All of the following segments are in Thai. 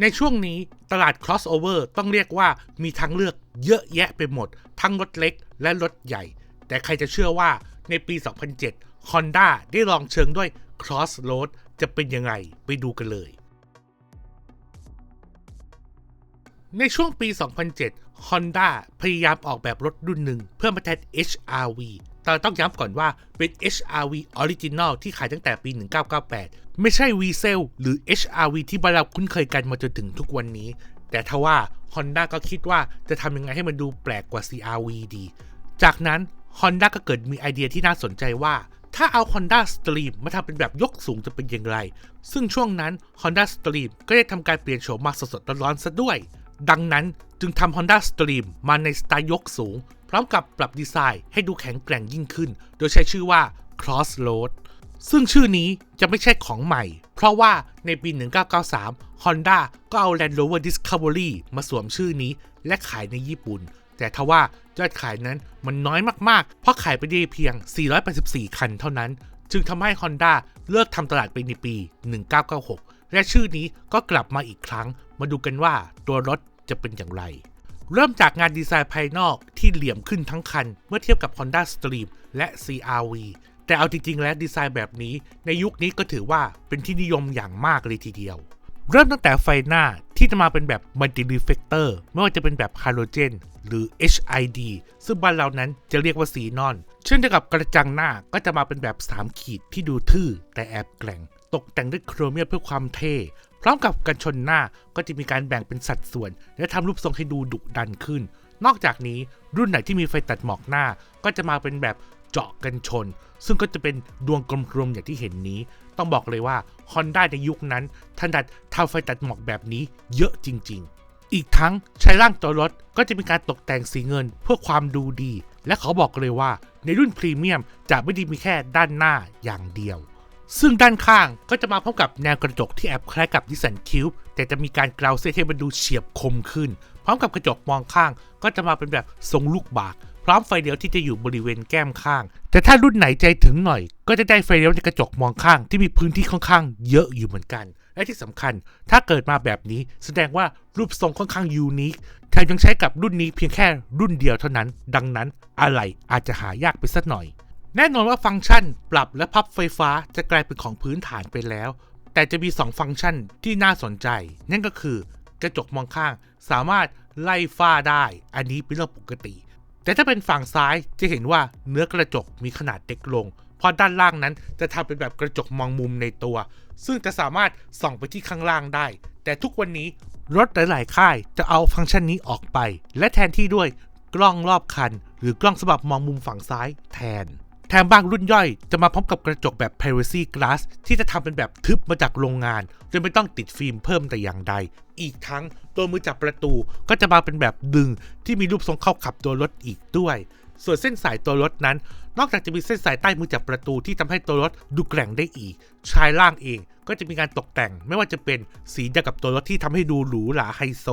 ในช่วงนี้ตลาด crossover ต้องเรียกว่ามีทางเลือกเยอะแยะไปหมด ทั้งรถเล็กและรถใหญ่ แต่ใครจะเชื่อว่าในปี 2007 Honda ได้ลองเชิงด้วย Crossroad จะเป็นยังไงไปดูกันเลย ในช่วงปี 2007 Honda พยายามออกแบบรถรุ่นหนึ่งเพื่อมาแทน HRV แต่ต้องย้ำก่อนว่าเป็น HRV Original ที่ขายตั้งแต่ปี 1998 ไม่ใช่ V c e l หรือ HRV ที่บ้านเราคุ้นเคยกันมาจนถึงทุกวันนี้ แต่ทว่า Honda ก็คิดว่าจะทำยังไงให้มันดูแปลกกว่า CRV ดี จากนั้น Honda ก็เกิดมีไอเดียที่น่าสนใจว่า ถ้าเอา Honda Stream มาทำเป็นแบบยกสูงจะเป็นอย่างไร ซึ่งช่วงนั้น Honda Stream ก็ได้ทำการเปลี่ยนโฉมมาสดๆร้อนๆซะด้วย ดังนั้นจึงทำ Honda Stream มาในสไตล์ยกสูง พร้อมกับปรับดีไซน์ให้ดูแข็งแกร่งยิ่งขึ้น โดยใช้ชื่อว่า Crossroad ซึ่งชื่อนี้จะไม่ใช่ของใหม่ เพราะว่าในปี 1993 Honda ก็เอา Land Rover Discovery มาสวมชื่อนี้และขายในญี่ปุ่น แต่ทว่ายอดขายนั้นมันน้อยมากๆ เพราะขายไปได้เพียง 484 คันเท่านั้น จึงทำให้ Honda เลิกทำตลาดไปในปี 1996 และชื่อนี้ก็กลับมาอีกครั้ง มาดูกันว่าตัวรถจะเป็นอย่างไร เริ่มจากงานดีไซน์ภายนอกที่เหลี่ยมขึ้นทั้งคัน เมื่อเทียบกับ Honda Stream และ CRV แต่เอาจริงๆ แล้วดีไซน์แบบนี้ ในยุคนี้ก็ถือว่าเป็นที่นิยมอย่างมากเลยทีเดียว เริ่มตั้งแต่ไฟหน้าที่จะมาเป็นแบบ Multi Reflector ไม่ว่าจะเป็นแบบฮาโลเจนหรือ HID ซึ่งบ้านเรานั้นจะเรียกว่าซีนอน เช่นเดียวกับกระจังหน้าก็จะมาเป็นแบบ 3 ขีดที่ดูทื่อแต่แอบแกร่ง ตกแต่งด้วยโครเมียมเพื่อความเท่ พร้อมกับกันชนหน้าก็จะมีการแบ่งเป็นสัดส่วน และทำรูปทรงให้ดูดุดันขึ้น นอกจากนี้รุ่นไหนที่มีไฟตัดหมอกหน้า ก็จะมาเป็นแบบเจาะกันชน ซึ่งก็จะเป็นดวงกลมๆอย่างที่เห็นนี้ ต้องบอกเลยว่า Honda ในยุคนั้นถนัดทำไฟตัดหมอกแบบนี้เยอะจริง ๆ อีกทั้งใช้ร่างตัวรถก็จะมีการตกแต่งสีเงินเพื่อความดูดี และเขาบอกเลยว่าในรุ่นพรีเมียมจะไม่ได้มีแค่ด้านหน้าอย่างเดียว ซึ่งด้านข้างก็จะมาพร้อมกับแนวกระจกที่แอบคล้ายกับดิสันคิวแต่จะมีการกราวเส้นให้มันดูเฉียบคมขึ้น พร้อมกับกระจกมองข้าง ก็จะมาเป็นแบบทรงลูกบาก พร้อมไฟเลี้ยวที่จะอยู่บริเวณแก้มข้าง แต่ถ้ารุ่นไหนใจถึงหน่อย ก็จะได้ไฟเลี้ยวในกระจกมองข้างที่มีพื้นที่ค่อนข้างเยอะอยู่เหมือนกัน และที่สำคัญ ถ้าเกิดมาแบบนี้แสดงว่ารูปทรงค่อนข้างยูนิคแถมยังใช้กับรุ่นนี้เพียงแค่รุ่นเดียวเท่านั้น ดังนั้นอะไรอาจจะหายากไปสักหน่อย แน่นอนว่าฟังก์ชันปรับและพับไฟฟ้าจะกลายเป็นของพื้นฐานไปแล้ว แต่จะมี 2 ฟังก์ชันที่น่าสนใจ นั่นก็คือกระจกมองข้างสามารถไล่ฝ้าได้ อันนี้เป็นเรื่องปกติ แต่ถ้าเป็นฝั่งซ้ายจะเห็นว่าเนื้อกระจกมีขนาดเล็กลง เพราะด้านล่างนั้นจะทำเป็นแบบกระจกมองมุมในตัว ซึ่งจะสามารถส่องไปที่ข้างล่างได้ แต่ทุกวันนี้รถหลาย ๆ ค่ายจะเอาฟังก์ชันนี้ออกไป และแทนที่ด้วยกล้องรอบคัน หรือกล้องสำหรับมองมุมฝั่งซ้ายแทน แถมบางรุ่นย่อยจะมาพร้อมกับกระจกแบบ Privacy Glass ที่จะทำเป็นแบบทึบมาจากโรงงานโดยไม่ต้องติดฟิล์มเพิ่มแต่อย่างใด อีกทั้งตัวมือจับประตูก็จะมาเป็นแบบดึงที่มีรูปทรงเข้าขับตัวรถอีกด้วย ส่วนเส้นสายตัวรถนั้น นอกจากจะมีเส้นสายใต้มือจับประตูที่ทำให้ตัวรถดูแกร่งได้อีก ชายล่างเองก็จะมีการตกแต่งไม่ว่าจะเป็นสีเดียวกับตัวรถที่ทำให้ดูหรูหราไฮโซ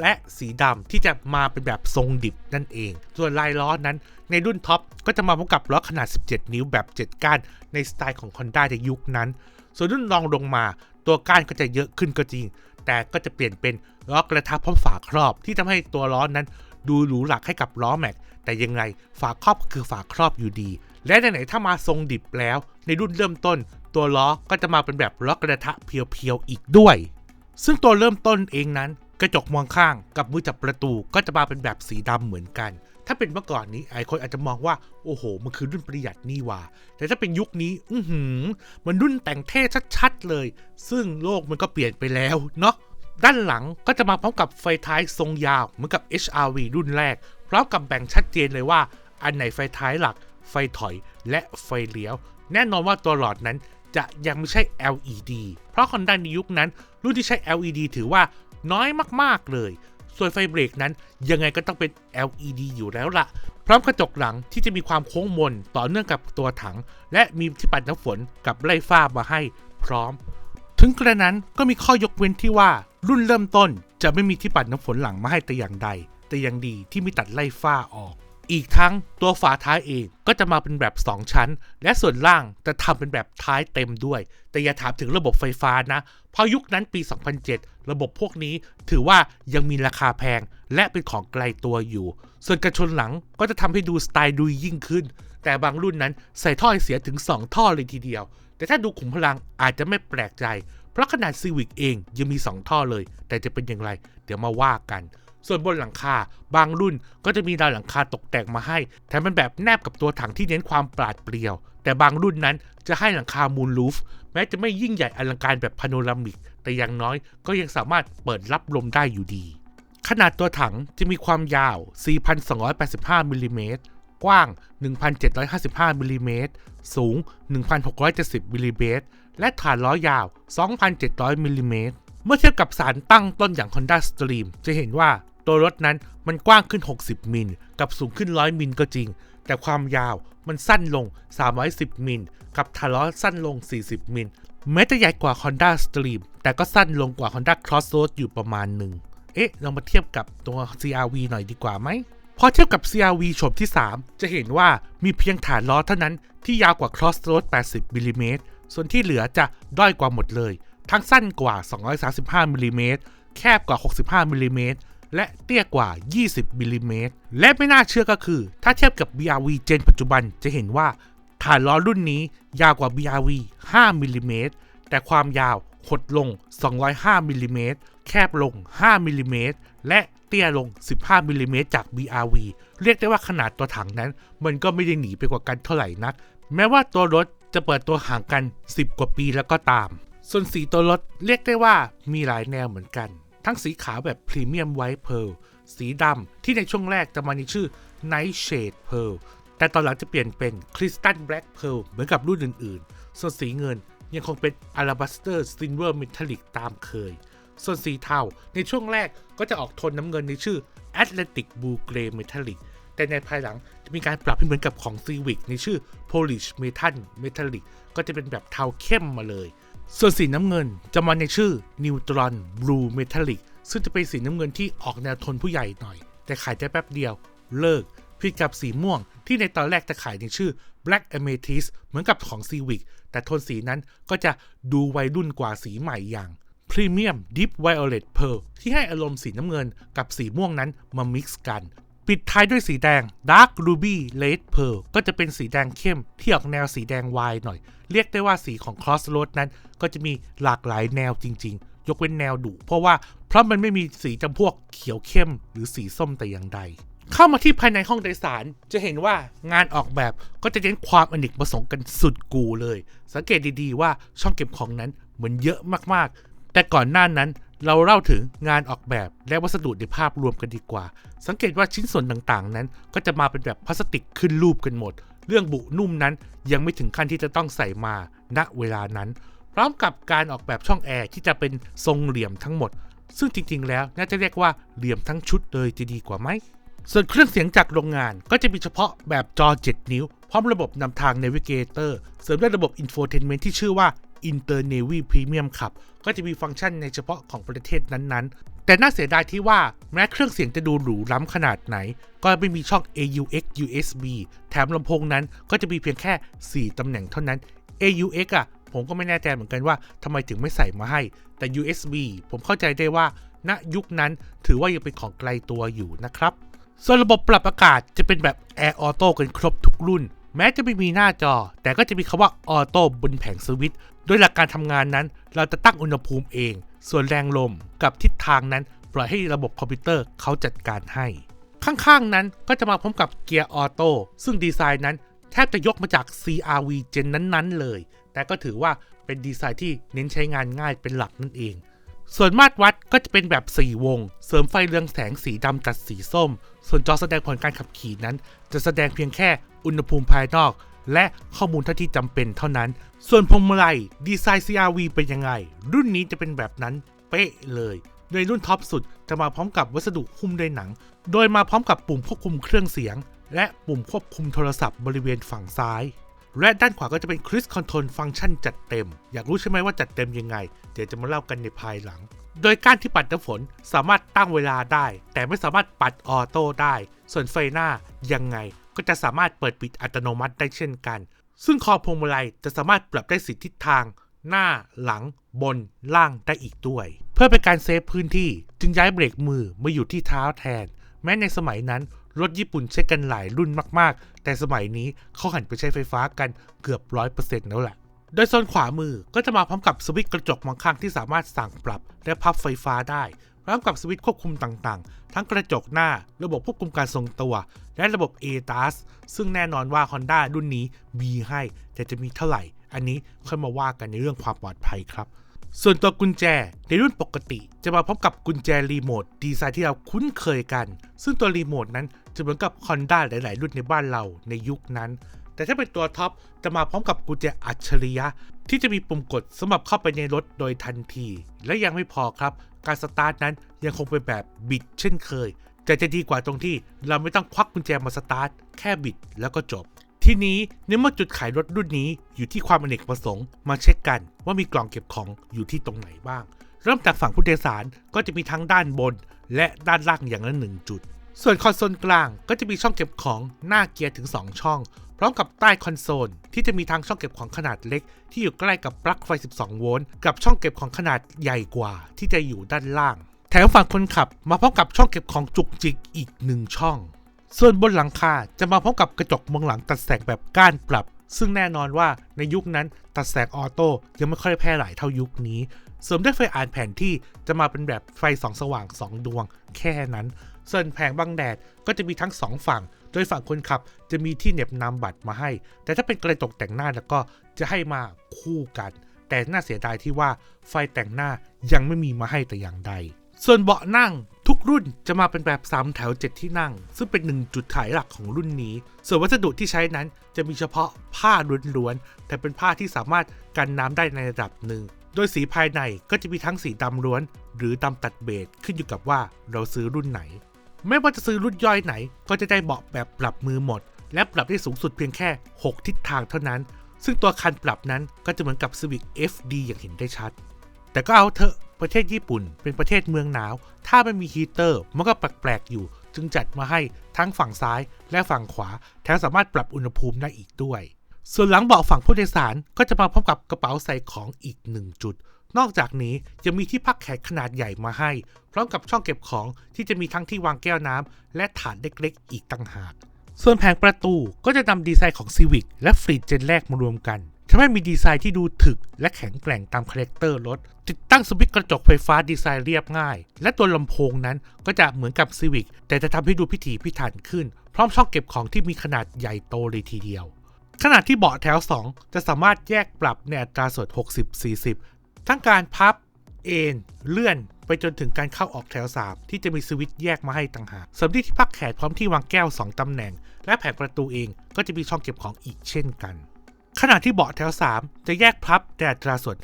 และสีดำที่จะมาเป็นแบบทรงดิบนั่นเอง ส่วนลายล้อนั้น ในรุ่นท็อปก็จะมาพร้อมกับล้อขนาด 17 นิ้วแบบ 7 ก้าน ในสไตล์ของ Honda ในยุคนั้น ส่วนรุ่นรองลงมา ตัวก้านก็จะเยอะขึ้นก็จริง แต่ก็จะเปลี่ยนเป็นล้อกระทะพร้อมฝาครอบที่ทำให้ตัวล้อนั้น ดูหรูหราให้กับล้อแม็ก แต่ยังไงฝาครอบก็คือฝาครอบอยู่ดี และไหนๆถ้ามาทรงดิบแล้ว ในรุ่นเริ่มต้น ตัวล้อก็จะมาเป็นแบบล้อกระทะเพียวๆอีกด้วย ซึ่งตัวเริ่มต้นเองนั้น กระจกมองข้างกับมือจับประตูก็จะมาเป็นแบบสีดำเหมือนกัน ถ้าเป็นเมื่อก่อนนี้ไอคนอาจจะมองว่าโอ้โห มันคือรุ่นประหยัดนี่ว่า แต่ถ้าเป็นยุคนี้ อือหือมันรุ่นแต่งเท่ชัดๆเลย ซึ่งโลกมันก็เปลี่ยนไปแล้วเนาะ ด้านหลังก็จะมาพร้อมกับไฟท้ายทรงยาวเหมือนกับ HRV รุ่นแรก พร้อมกับแบ่งชัดเจนเลยว่า อันไหนไฟท้ายหลัก ไฟถอยและไฟเลี้ยว แน่นอนว่าตัวหลอดนั้นจะยังไม่ใช่ LED เพราะ Honda ในยุคนั้น รุ่นที่ใช้ LED ถือว่าน้อยมากๆเลย ส่วนไฟเบรกนั้นยังไงก็ต้องเป็น LED อยู่แล้วละพร้อมกระจกหลังที่จะมีความโค้งมนต่อเนื่องกับตัวถัง และมีที่ปัดน้ำฝนกับไล่ฟ้ามาให้พร้อม ถึงกระนั้นก็มีข้อยกเว้นที่ว่ารุ่นเริ่มต้นจะไม่มีที่ปัดน้ำฝนหลังมาให้แต่อย่างใด แต่ยังดีที่มีตัดไล่ฝ้าออก อีกทั้งตัวฝาท้ายเองก็จะมาเป็นแบบ 2 ชั้น และส่วนล่างจะทำเป็นแบบท้ายเต็มด้วย แต่อย่าถามถึงระบบไฟฟ้านะ เพราะยุคนั้นปี 2007 ระบบพวกนี้ถือว่ายังมีราคาแพง และเป็นของไกลตัวอยู่ ส่วนกระชนหลังก็จะทำให้ดูสไตล์ดูยิ่งขึ้น แต่บางรุ่นนั้นใส่ท่อไอเสียถึง 2 ท่อเลยทีเดียว แต่ถ้าดูขุมพลังอาจจะไม่แปลกใจ เพราะขนาดซีวิกเองยังมี 2 ท่อเลย แต่จะเป็นอย่างไร เดี๋ยวมาว่ากัน ส่วนบนหลังคา บางรุ่นก็จะมีดาวหลังคาตกแต่งมาให้ แถมเป็นแบบแนบกับตัวถังที่เน้นความปราดเปรียว แต่บางรุ่นนั้นจะให้หลังคามูลลูฟแม้จะไม่ยิ่งใหญ่อลังการแบบพาโนรามิก แต่อย่างน้อยก็ยังสามารถเปิดรับลมได้อยู่ดี ขนาดตัวถังจะมีความยาว 4,285มิลลิเมตร กว้าง 1,755มิลลิเมตร สูง 1,670มิลลิเมตร และฐานล้อยาว 2,700มิลลิเมตร เมื่อเทียบกับสารตั้งต้นอย่าง Honda Stream จะเห็นว่าตัวรถนั้นมันกว้างขึ้น 60 มิล กับสูงขึ้น 100 มิลก็จริง แต่ความยาวมันสั้นลง 310 มิล กับฐานล้อสั้นลง 40 มิล แม้จะใหญ่กว่า Honda Stream แต่ก็สั้นลงกว่า Honda Crossroad อยู่ประมาณหนึ่ง เอ๊ะ เรามาเทียบกับตัว CRV หน่อยดีกว่าไหม พอเทียบกับ CRV โฉมที่ 3 จะเห็นว่ามีเพียงฐานล้อเท่านั้นที่ยาวกว่า Crossroad 80มิลลิเมตรส่วนที่เหลือจะด้อยกว่าหมดเลย ทั้งสั้นกว่า 235มิลลิเมตรแคบกว่า 65มิลลิเมตรและเตี้ยกว่า 20มิลลิเมตรและไม่น่าเชื่อก็คือ ถ้าเทียบกับ BRV เจนปัจจุบันจะเห็นว่าฐานล้อรุ่นนี้ยาวกว่า BRV 5มิลลิเมตรแต่ความยาวหดลง 205มิลลิเมตรแคบลง 5มิลลิเมตรและ เตี้ยลง 15มิลลิเมตรจาก BRV เรียกได้ว่าขนาดตัวถังนั้น มันก็ไม่ได้หนีไปกว่ากันเท่าไหร่นัก แม้ว่าตัวรถจะเปิดตัวห่างกัน 10 กว่าปีแล้วก็ตาม ส่วนสีตัวรถเรียกได้ว่ามีหลายแนวเหมือนกัน ทั้งสีขาวแบบพรีเมียมไวท์เพ r l สีดำที่ในช่วงแรกจะมาในชื่อ Night Shade Pearl แต่ตอนหลังจะเปลี่ยนเป็น Crystal Black Pearl เหมือนกับรุ่นอื่นๆ ส่วนสีเงินยังคงเป็น Alabaster Silver Metallic ตามเคย ส่วนสีเทาในช่วงแรกก็จะออกโทนน้ำเงินในชื่อ Atlantic Blue Grey Metallic แต่ในภายหลังจะมีการปรับให้เหมือนกับของ Civic ในชื่อ Polish Metal Metallic ก็จะเป็นแบบเทาเข้มมาเลย ส่วนสีน้ำเงินจะมาในชื่อ Neutron Blue Metallic ซึ่งจะเป็นสีน้ำเงินที่ออกแนวโทนผู้ใหญ่หน่อย แต่ขายได้แป๊บเดียว เลิกผิดกับสีม่วงที่ในตอนแรกจะขายในชื่อ Black Amethyst เหมือนกับของ Civic แต่โทนสีนั้นก็จะดูวัยรุ่นกว่าสีใหม่อย่าง Premium Deep Violet Pearl ที่ให้อารมณ์สีน้ำเงินกับสีม่วงนั้นมา mix กัน ปิดท้ายด้วยสีแดง Dark Ruby Red Pearl ก็จะเป็นสีแดงเข้มที่ออกแนวสีแดงวายหน่อย เรียกได้ว่าสีของ Crossroad นั้น ก็จะมีหลากหลายแนวจริง ๆ ยกเว้นแนวดุเพราะว่าเพราะมันไม่มีสีจำพวกเขียวเข้มหรือสีส้มแต่อย่างใดเข้ามาที่ภายในห้องโดยสารจะเห็นว่างานออกแบบก็จะเน้นความอเนกประสงค์กันสุดกูเลย สังเกตดีๆว่าช่องเก็บของนั้นเหมือนเยอะมากๆ แต่ก่อนหน้านั้นเราเล่าถึงงานออกแบบและวัสดุในภาพรวมกันดีกว่า สังเกตว่าชิ้นส่วนต่างๆ นั้น ก็จะมาเป็นแบบพลาสติกขึ้นรูปกันหมด เรื่องบุนุ่มนั้นยังไม่ถึงขั้นที่จะต้องใส่มาณเวลานั้น พร้อมกับการออกแบบช่องแอร์ที่จะเป็นทรงเหลี่ยมทั้งหมด ซึ่งจริงๆ แล้วน่าจะเรียกว่าเหลี่ยมทั้งชุดเลยจะดีกว่าไหม ส่วนเครื่องเสียงจากโรงงานก็จะมีเฉพาะแบบจอ 7 นิ้ว พร้อมระบบนำทาง Navigator เสริมด้วยระบบ Infotainment ที่ชื่อว่า Inter Navy Premium ครับก็จะมีฟังก์ชันในเฉพาะของประเทศนั้นๆ แต่น่าเสียดายที่ว่าแม้เครื่องเสียงจะดูหรูล้ำขนาดไหน ก็ไม่มีช่อง AUX USB แถมลำโพงนั้นก็จะมีเพียงแค่ 4ตำแหน่งเท่านั้น AUX อะผมก็ไม่แน่ใจเหมือนกันว่าทำไมถึงไม่ใส่มาให้ แต่ USB ผมเข้าใจได้ว่าณยุคนั้นถือว่ายังเป็นของไกลตัวอยู่นะครับส่วนระบบปรับอากาศจะเป็นแบบ Air Auto กันครบทุกรุ่น แม้จะไม่มีหน้าจอ แต่ก็จะมีคำว่า Auto บนแผงสวิตช์ โดยหลักการทำงานนั้น เราจะตั้งอุณหภูมิเอง ส่วนแรงลมกับทิศทางนั้น ปล่อยให้ระบบคอมพิวเตอร์เขาจัดการให้ ข้างๆนั้นก็จะมาพร้อมกับเกียร์ออโต้ซึ่งดีไซน์นั้น แทบจะยกมาจาก CRV เจนนั้นๆ เลย แต่ก็ถือว่าเป็นดีไซน์ที่เน้นใช้งานง่ายเป็นหลักนั่นเอง ส่วนมาตรวัดก็จะเป็นแบบ 4 วง เสริมไฟเรืองแสงสีดำตัดสีส้ม ส่วนจอแสดงผลการขับขี่นั้น จะแสดงเพียงแค่อุณหภูมิภายนอก และข้อมูลเท่าที่จำเป็นเท่านั้น ส่วนพวงมาลัยดีไซน์ CRV เป็นยังไง รุ่นนี้จะเป็นแบบนั้นเป๊ะเลยโดยรุ่นท็อปสุดจะมาพร้อมกับวัสดุหุ้มด้วยหนัง โดยมาพร้อมกับปุ่มควบคุมเครื่องเสียง และปุ่มควบคุมโทรศัพท์บริเวณฝั่งซ้าย และด้านขวาก็จะเป็น Cruise Control ฟังก์ชันจัดเต็ม อยากรู้ใช่ไหมว่าจัดเต็มยังไง เดี๋ยวจะมาเล่ากันในภายหลัง โดยก้านที่ปัดน้ำฝนสามารถตั้งเวลาได้ แต่ไม่สามารถปัดออโต้ได้ ส่วนไฟหน้ายังไง ก็จะสามารถเปิดปิดอัตโนมัติได้เช่นกัน ซึ่งคอพวงมาลัยจะสามารถปรับได้สิทิศทาง หน้า หลัง บน ล่างได้อีกด้วย เพื่อเป็นการเซฟพื้นที่ จึงย้ายเบรกมือมาอยู่ที่เท้าแทน แม้ในสมัยนั้นรถญี่ปุ่นใช้กันหลายรุ่นมากๆ แต่สมัยนี้เขาหันไปใช้ไฟฟ้ากันเกือบร้อยเปอร์เซ็นต์แล้วแหละ โดยโซนขวามือก็จะมาพร้อมกับสวิตช์กระจกมองข้างที่สามารถสั่งปรับและพับไฟฟ้าได้ พร้อมกับสวิตช์ควบคุมต่างๆ ทั้งกระจกหน้า ระบบควบคุมการทรงตัว และระบบ ADAS ซึ่งแน่นอนว่า Honda รุ่นนี้มีให้ แต่จะมีเท่าไหร่ อันนี้ค่อยมาว่ากันในเรื่องความปลอดภัยครับ ส่วนตัวกุญแจในรุ่นปกติ จะมาพร้อมกับกุญแจรีโมทดีไซน์ที่เราคุ้นเคยกัน ซึ่งตัวรีโมทนั้นจะเหมือนกับ Honda หลาย ๆ รุ่นในบ้านเราในยุคนั้น แต่ถ้าเป็นตัวท็อปจะมาพร้อมกับกุญแจอัจฉริยะ ที่จะมีปุ่มกดสำหรับเข้าไปในรถโดยทันที และยังไม่พอครับ การสตาร์ทนั้นยังคงเป็นแบบบิดเช่นเคย แต่จะดีกว่าตรงที่เราไม่ต้องควักกุญแจมาสตาร์ทแค่บิดแล้วก็จบ ทีนี้ในเมื่อจุดขายรถรุ่นนี้อยู่ที่ความอเนกประสงค์ มาเช็คกันว่ามีกล่องเก็บของอยู่ที่ตรงไหนบ้าง เริ่มจากฝั่งผู้โดยสารก็จะมีทั้งด้านบน และด้านล่างอย่างละหนึ่งจุด ส่วนคอนโซลกลางก็จะมีช่องเก็บของหน้าเกียร์ถึง 2 ช่อง พร้อมกับใต้คอนโซล ที่จะมีทั้งช่องเก็บของขนาดเล็ก ที่อยู่ใกล้กับปลั๊กไฟ 12 โวลต์กับช่องเก็บของขนาดใหญ่กว่า ที่จะอยู่ด้านล่าง แถมฝั่งคนขับมาพร้อมกับช่องเก็บของจุกจิกอีกหนึ่งช่อง ส่วนบนหลังคาจะมาพร้อมกับกระจกมองหลังตัดแสงแบบก้านปรับ ซึ่งแน่นอนว่าในยุคนั้นตัดแสงออโต้ยังไม่ค่อยแพร่หลายเท่ายุคนี้เสริมด้วยไฟอ่านแผนที่จะมาเป็นแบบไฟสองสว่าง 2 ดวง แค่นั้น ส่วนแผงบังแดดก็จะมีทั้ง 2 ฝั่ง โดยฝั่งคนขับจะมีที่เหน็บนำบัตรมาให้ แต่ถ้าเป็นกระจกแต่งหน้าแล้วก็จะให้มาคู่กัน แต่น่าเสียดายที่ว่าไฟแต่งหน้ายังไม่มีมาให้แต่อย่างใด ส่วนเบาะนั่งทุกรุ่นจะมาเป็นแบบ 3 แถว 7 ที่นั่ง ซึ่งเป็นหนึ่งจุดขายหลักของรุ่นนี้ ส่วนวัสดุที่ใช้นั้นจะมีเฉพาะผ้าล้วนๆแต่เป็นผ้าที่สามารถกันน้ำได้ในระดับหนึ่งโดยสีภายในก็จะมีทั้งสีดำล้วน หรือดำตัดเบจขึ้นอยู่กับว่าเราซื้อรุ่นไหน ไม่ว่าจะซื้อรุ่นย่อยไหน ก็จะได้เบาะแบบปรับมือหมด และปรับได้สูงสุดเพียงแค่ 6 ทิศทางเท่านั้น ซึ่งตัวคันปรับนั้นก็จะเหมือนกับ Civic FD อย่างเห็นได้ชัด แต่ก็เอาเถอะประเทศญี่ปุ่น เป็นประเทศเมืองหนาว ถ้าไม่มีฮีเตอร์มันก็แปลกๆอยู่ จึงจัดมาให้ทั้งฝั่งซ้ายและฝั่งขวา แถมสามารถปรับอุณหภูมิได้อีกด้วย ส่วนหลังเบาะฝั่งผู้โดยสารก็จะมาพร้อมกับกระเป๋าใส่ของอีกหนึ่งจุด นอกจากนี้ยังมีที่พักแขกขนาดใหญ่มาให้ พร้อมกับช่องเก็บของที่จะมีทั้งที่วางแก้วน้ำและถาดเล็กๆ อีกต่างหาก ส่วนแผงประตูก็จะนำดีไซน์ของ Civic และฟรีดเจนแรกมารวมกันทำให้มีดีไซน์ที่ดูถึกและแข็งแกร่งตามคาแรคเตอร์รถ ติดตั้งสวิตช์กระจกไฟฟ้าดีไซน์เรียบง่าย และตัวลำโพงนั้นก็จะเหมือนกับ Civic แต่จะทำให้ดูพิถีพิถันขึ้น พร้อมช่องเก็บของที่มีขนาดใหญ่โตเลยทีเดียวขณะที่เบาะแถว 2 จะสามารถแยกปรับในอัตราส่วน 60-40 ทั้งการพับเอ็นเลื่อนไปจนถึงการเข้าออกแถว 3 ที่จะมีสวิตช์แยกมาให้ต่างหากสำหรับที่พักแขกพร้อมที่วางแก้ว 2 ตำแหน่ง และแผงประตูเองก็จะมีช่องเก็บของอีกเช่นกัน ขณะที่เบาะแถว 3 จะแยกพับในอัตราส่วน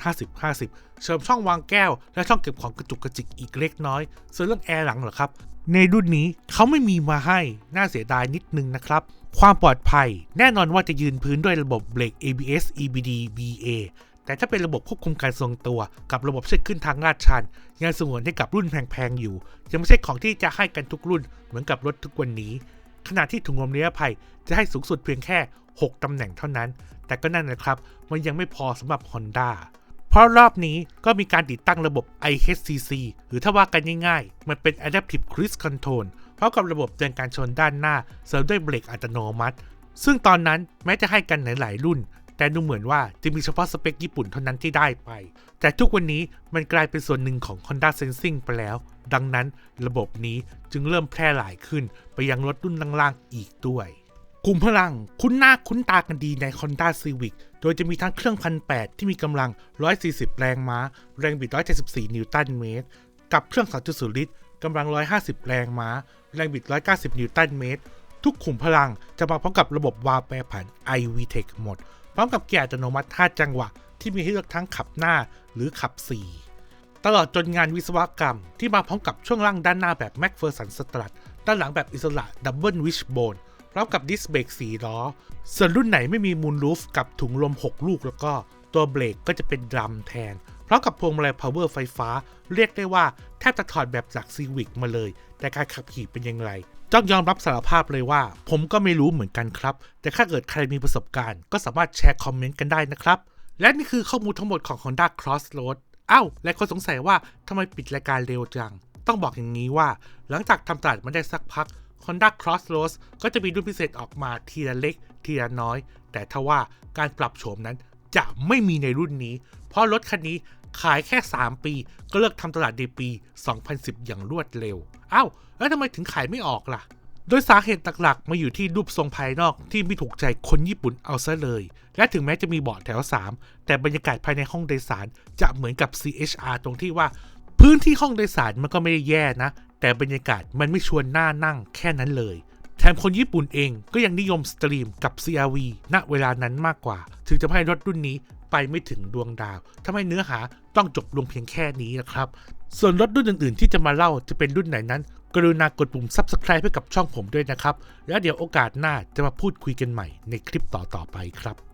50-50 เสริมช่องวางแก้ว และช่องเก็บของกระจุกกระจิกอีกเล็กน้อย ส่วนเรื่องแอร์หลังเหรอครับ ในรุ่นนี้เขาไม่มีมาให้ น่าเสียดายนิดนึงนะครับ ความปลอดภัย แน่นอนว่าจะยืนพื้นด้วยระบบเบรก ABS EBD BA แต่ถ้าเป็นระบบควบคุมการทรงตัวกับระบบเช็คขึ้นทางลาดชันยังสงวนให้กับรุ่นแพงๆอยู่ ยังไม่ใช่ของที่จะให้กันทุกรุ่นเหมือนกับรถทุกวันนี้ ขณะที่ถุงลมนิรภัยจะให้สูงสุดเพียงแค่ 6 ตำแหน่งเท่านั้น แต่ก็นั่นนะครับ มันยังไม่พอสำหรับ Honda เพราะรอบนี้ก็มีการติดตั้งระบบ IHCC หรือถ้าว่ากันง่ายๆ มันเป็น Adaptive Cruise Control พร้อมกับระบบเตือนการชนด้านหน้าเสริมด้วยเบรกอัตโนมัติ ซึ่งตอนนั้นแม้จะให้กันหลายๆรุ่น แต่ดูเหมือนว่าจะมีเฉพาะสเปคญี่ปุ่นเท่านั้นที่ได้ไป แต่ทุกวันนี้มันกลายเป็นส่วนหนึ่งของ Honda Sensing ไปแล้ว ดังนั้นระบบนี้จึงเริ่มแพร่หลายขึ้นไปยังรถรุ่นล่างๆอีกด้วยกลุ่มพลังคุ้นหน้าคุ้นตากันดีใน Honda Civic โดยจะมีทั้งเครื่องพันแที่มีกำลัง 140 แรงม้า แรงบิด 174 นิวตันเมตร กับเครื่อง 2.0 ลิตรกำลัง 150 แรงม้า แรงบิด 190 นิวตันเมตร ทุกขุมพลังจะมาพร้อมกับระบบวาล์วแปรผัน iVTEC หมด พร้อมกับเกียร์อัตโนมัติ5จังหวะ ที่มีให้เลือกทั้งขับหน้าหรือขับ 4 ตลอดจนงานวิศวกรรมที่มาพร้อมกับช่วงล่างด้านหน้าแบบ MacPherson Strut ด้านหลังแบบอิสระ Double Wishbone พร้อมกับดิสเบรก4ล้อ ส่วนรุ่นไหนไม่มีมูลรูฟกับถุงลม 6 ลูกแล้วก็ตัวเบรกก็จะเป็นดรัมแทนพร้อมกับพวงมาลัย power ไฟฟ้า เรียกได้ว่าแทบจะถอดแบบจาก Civic มาเลย แต่การขับขี่เป็นอย่างไร ต้องยอมรับสารภาพเลยว่า ผมก็ไม่รู้เหมือนกันครับ แต่ถ้าเกิดใครมีประสบการณ์ ก็สามารถแชร์คอมเมนต์กันได้นะครับ และนี่คือข้อมูลทั้งหมดของ Honda Crossroad อ้าวหลายคนสงสัยว่าทำไมปิดรายการเร็วจัง ต้องบอกอย่างนี้ว่า หลังจากทำตลาดมาได้สักพัก Honda Crossroads ก็จะมีรุ่นพิเศษออกมาทีละเล็ก ทีละน้อย แต่ทว่าการปรับโฉมนั้น จะไม่มีในรุ่นนี้ เพราะรถคันนี้ขายแค่ 3 ปี ก็เลิกทำตลาดในปี 2010 อย่างรวดเร็วอ้าวแล้วทำไมถึงขายไม่ออกล่ะ โดยสาเหตุหลักๆ มาอยู่ที่รูปทรงภายนอกที่ไม่ถูกใจคนญี่ปุ่นเอาซะเลย และถึงแม้จะมีเบาะแถว 3 แต่บรรยากาศภายในห้องโดยสารจะเหมือนกับ CHR ตรงที่ว่า พื้นที่ห้องโดยสารมันก็ไม่ได้แย่นะ แต่บรรยากาศมันไม่ชวนน่านั่งแค่นั้นเลย แถมคนญี่ปุ่นเองก็ยังนิยมสตรีมกับ CRV ณเวลานั้นมากกว่า ถึงจะให้รถรุ่นนี้ไปไม่ถึงดวงดาวทำให้เนื้อหาต้องจบลงเพียงแค่นี้นะครับ ส่วนรถรุ่นอื่นๆ ที่จะมาเล่าจะเป็นรุ่นไหนนั้น กรุณากดปุ่ม subscribe ให้กับช่องผมด้วยนะครับ แล้วเดี๋ยวโอกาสหน้าจะมาพูดคุยกันใหม่ในคลิปต่อๆไปครับ